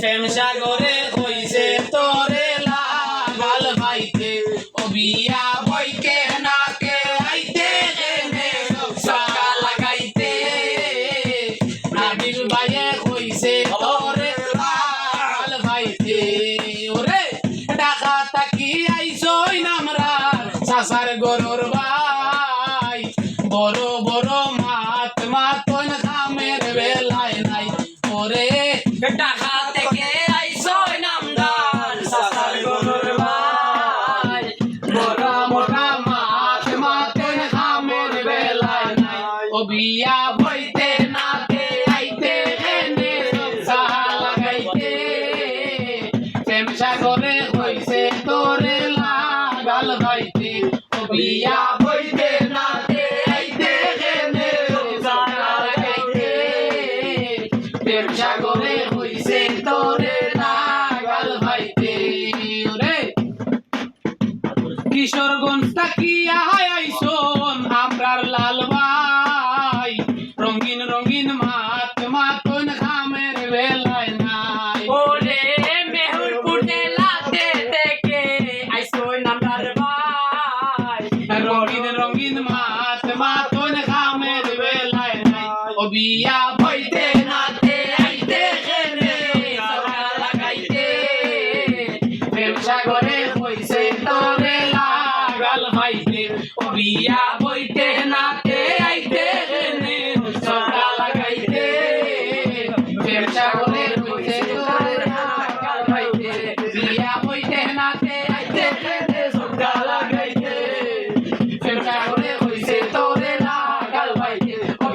সাগরে কইছে তোরে লাগাল ভাইতে ও বিয়া বইতে নাকে আইতে এনে সকাল গাইতে। নাবিল ভাইয়ে কইছে তোরে লাগাল ভাইতে ওরে ডাকা তাকি আইসই নামরা? সাসার গরুর ভাই, বড় বড় মাত মাতন বিয়া বইতে নাতে আইতে এনে সাহা লাগাইতে প্রেম সাগরে হইছে তোরে লাগাল ভাইতে। ও বিয়া বইতে নাতে আইতে এনে সাহা লাগাইতে প্রেম সাগরে হইছে তোরে লাগাল ভাইতে। ওরে কিশোরগঞ্জ তাকিয়া আইসন, আমরার লাল রঙিন রঙিন মাছ, মাতন খামের বেলায় নাই। ও বিয়া ভইতে নাতে আইতে খেলে লাগাইতে। প্রেম সাগরে হইছে তোরে লাগাল হাইতে ও বিয়া বইতে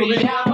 লাগাইতে প্রেম